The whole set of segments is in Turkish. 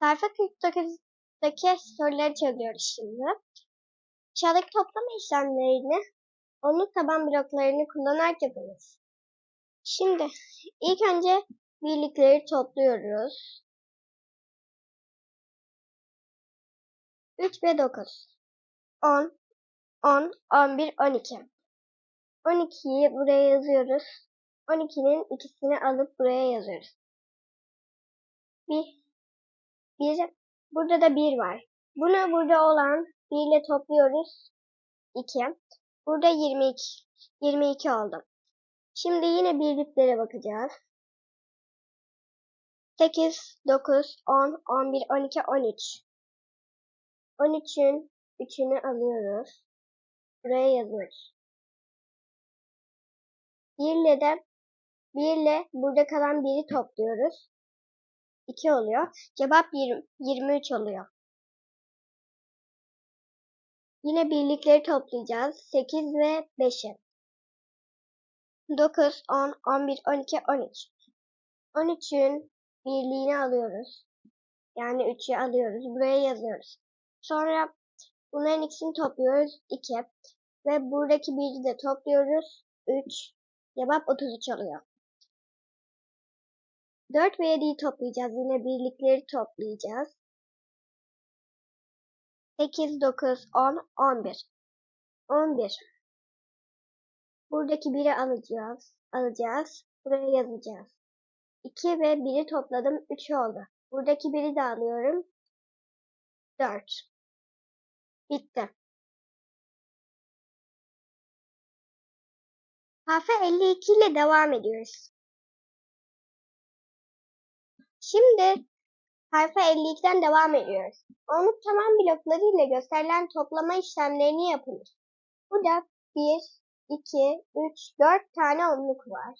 Sayfa 49'daki soruları çözüyoruz şimdi. Aşağıdaki toplama işlemlerini onluk taban bloklarını kullanarak yapıyoruz. Şimdi ilk önce birlikleri topluyoruz. 3 ve 9. 10, 10, 11, 12. 12'yi buraya yazıyoruz. 12'nin ikisini alıp buraya yazıyoruz. 1, 1, burada da 1 var. Bunu burada olan 1 ile topluyoruz. 2. Burada 22. 22 oldu. Şimdi yine birliklere bakacağız. 8, 9, 10, 11, 12, 13. 13'ün 3'ünü alıyoruz. Buraya yazıyoruz. 1 ile de 1 ile burada kalan 1'i topluyoruz. 2 oluyor. Cevap 20, 23 oluyor. Yine birlikleri toplayacağız. 8 ve 5'i. 9, 10, 11, 12, 13. 13'ün birliğini alıyoruz. Yani 3'ü alıyoruz. Buraya yazıyoruz. Sonra bunların ikisini topluyoruz. 2. Ve buradaki 1'i de topluyoruz. 3. Cevap 33 oluyor. 4 ve 7'yi toplayacağız. Yine birlikleri toplayacağız. 8, 9, 10, 11. 11. Buradaki 1'i alacağız. Alacağız. Buraya yazacağız. 2 ve 1'i topladım. 3 oldu. Buradaki 1'i de alıyorum. 4. Bitti. Sayfa 52 ile devam ediyoruz. Şimdi sayfa 52'den devam ediyoruz. Onluk tamam blokları ile gösterilen toplama işlemlerini yapılır. Burada 1, 2, 3, 4 tane onluk var.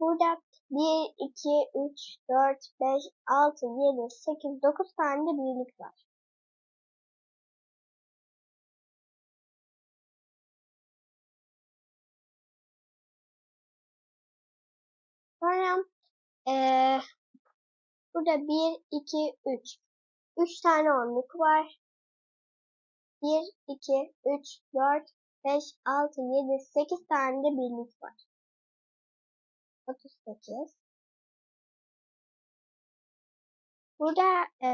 Burada 1, 2, 3, 4, 5, 6, 7, 8, 9 tane de birlik var. Sonra ee, burada 1, 2, 3. 3 tane onluk var. 1, 2, 3, 4, 5, 6, 7, 8 tane de birlik var. 38. Burada e,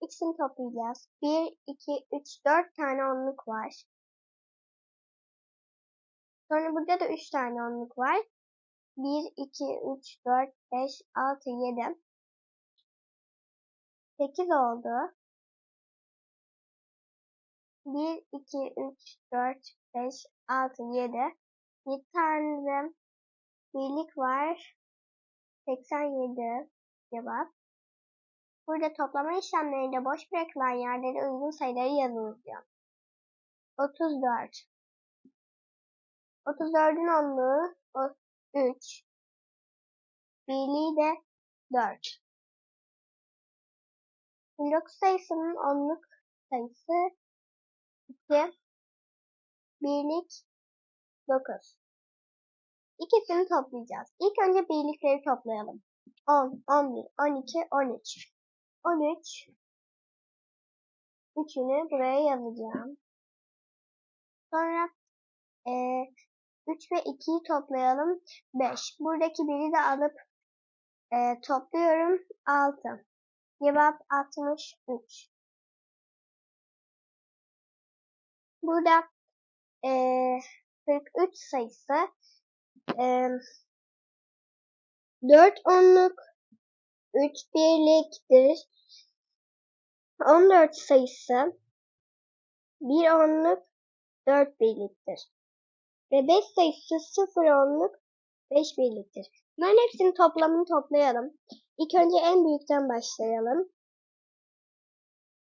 ikisini toplayacağız. 1, 2, 3, 4 tane onluk var. Sonra burada da 3 tane onluk var. 1, 2, 3, 4, 5, 6, 7. 8 oldu. 1, 2, 3, 4, 5, 6, 7. 7 tane de birlik var. 87 cevap. Burada toplama işlemlerinde boş bırakılan yerlere uygun sayıları yazınız diyor. 34. 34'ün onluğu 3. Birliği de 4. 29 sayısının onluk sayısı 2. Birlik 9. İkisini toplayacağız. İlk önce birlikleri toplayalım. 10, 11, 12, 13. 13. Üçünü buraya yazacağım. Sonra e, 3 ve 2'yi toplayalım. 5. Buradaki biri de alıp e, topluyorum. 6. Cevap 63. Burada e, 43 sayısı e, 4 onluk 3 birliktir. 14 sayısı 1 onluk 4 birliktir. Ve 5 sayısı 0 onluk 5 birliktir. Bunların hepsinin toplamını toplayalım. İlk önce en büyükten başlayalım.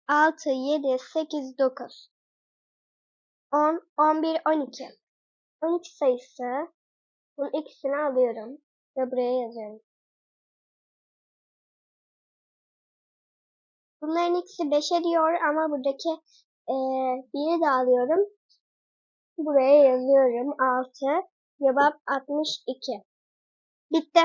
6, 7, 8, 9. 10, 11, 12. 12 sayısı. Bunun ikisini alıyorum. Ve buraya yazıyorum. Bunların ikisi 5 ediyor ama buradaki e, biri de alıyorum. Buraya yazıyorum 6. Cevap 62. Bitti.